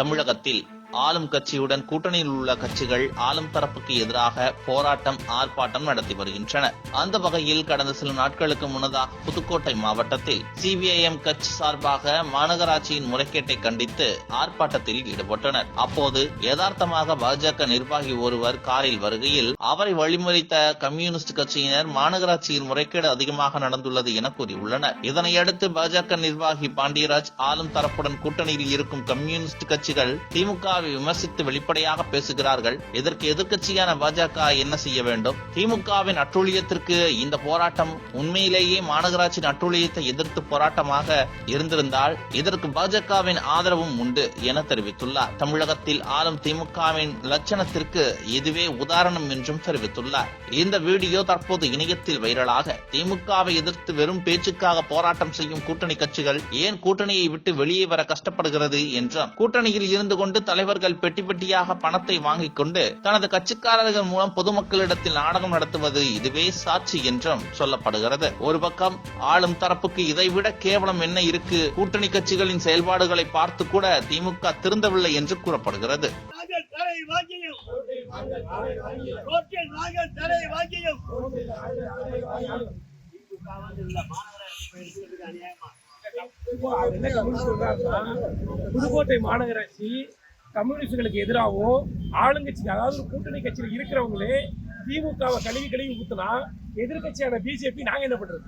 தமிழகத்தில் ஆளும் கட்சியுடன் கூட்டணியில் உள்ள கட்சிகள் ஆளும் தரப்புக்கு எதிராக போராட்டம் ஆர்ப்பாட்டம் நடத்தி வருகின்றன. அந்த வகையில் கடந்த சில நாட்களுக்கு முன்னதாக புதுக்கோட்டை மாவட்டத்தில் சிபிஐஎம் கட்சி சார்பாக மாநகராட்சியின் முறைகேட்டை கண்டித்து ஆர்ப்பாட்டத்தில் ஈடுபட்டனர். அப்போது யதார்த்தமாக பாஜக நிர்வாகி ஒருவர் காரில் வருகையில் அவரை வழிமுறைத்த கம்யூனிஸ்ட் கட்சியினர் மாநகராட்சியில் முறைகேடு அதிகமாக நடந்துள்ளது என கூறியுள்ளனர். இதனையடுத்து பாஜக நிர்வாகி பாண்டியராஜ் ஆளும் தரப்புடன் கூட்டணியில் இருக்கும் கம்யூனிஸ்ட் கட்சிகள் திமுக திமுகவை விமர்சித்து வெளிப்படையாக பேசுகிறார்கள். இதற்கு எதிர்கட்சியான பாஜக என்ன செய்ய வேண்டும்? திமுகவின் அட்டூழியத்திற்கு இந்த போராட்டம் உண்மையிலேயே மாநகராட்சி அட்டூழியத்தை எதிர்த்து போராட்டமாக இருந்திருந்தால் இதற்கு பாஜகவின் ஆதரவும் உண்டு என தெரிவித்துள்ளார். தமிழகத்தில் ஆளும் திமுகவின் லட்சணத்திற்கு இதுவே உதாரணம் என்றும் தெரிவித்துள்ளார். இந்த வீடியோ தற்போது இணையத்தில் வைரலாக. திமுகவை எதிர்த்து வெறும் பேச்சுக்காக போராட்டம் செய்யும் கூட்டணி கட்சிகள் ஏன் கூட்டணியை விட்டு வெளியே வர கஷ்டப்படுகிறது என்றும் கூட்டணியில் இருந்து கொண்டு தலைவர் தலைவர்கள் பெட்டி பெட்டியாக பணத்தை வாங்கிக் கொண்டு தனது கட்சிக்காரர்கள் மூலம் பொதுமக்களிடத்தில் நாடகம் நடத்துவது இதுவே சாட்சி என்றும் சொல்லப்படுகிறது. ஒரு பக்கம் ஆளும் தரப்புக்கு இதைவிட கேவலம் என்ன இருக்கு? கூட்டணி கட்சிகளின் செயல்பாடுகளை பார்த்து கூட திமுக திருந்தவில்லை என்று கூறப்படுகிறது. புதுக்கோட்டை மாநகராட்சி கம்யூனிஸ்டுகளுக்கு எதிராகவும் ஆளுங்கட்சிக்கு அதாவது கூட்டணி கட்சியில் இருக்கிறவங்களே திமுகவை கழுவி கழுவி ஊத்துனா எதிர்க்கட்சியான பிஜேபி நாங்க என்ன பண்றது?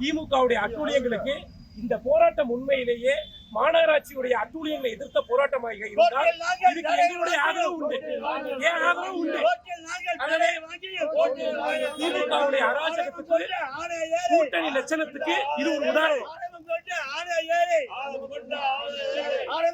திமுகவுடைய அட்டூழியங்களுக்கு இந்த போராட்டம் உண்மையிலேயே மாநகராட்சியுடைய அட்டூழியங்களை எதிர்த்த போராட்டமாக இருந்தால் நாங்கள் இதுக்கு எங்களுடைய ஆதரவு உண்டு. ஏன் ஆதரவு உண்டு? நாங்கள் வாங்கியும் திமுகவுடைய அராஜகத்துக்கு கூட்டணி லட்சணத்துக்கு இது ஒரு உதாரணம்.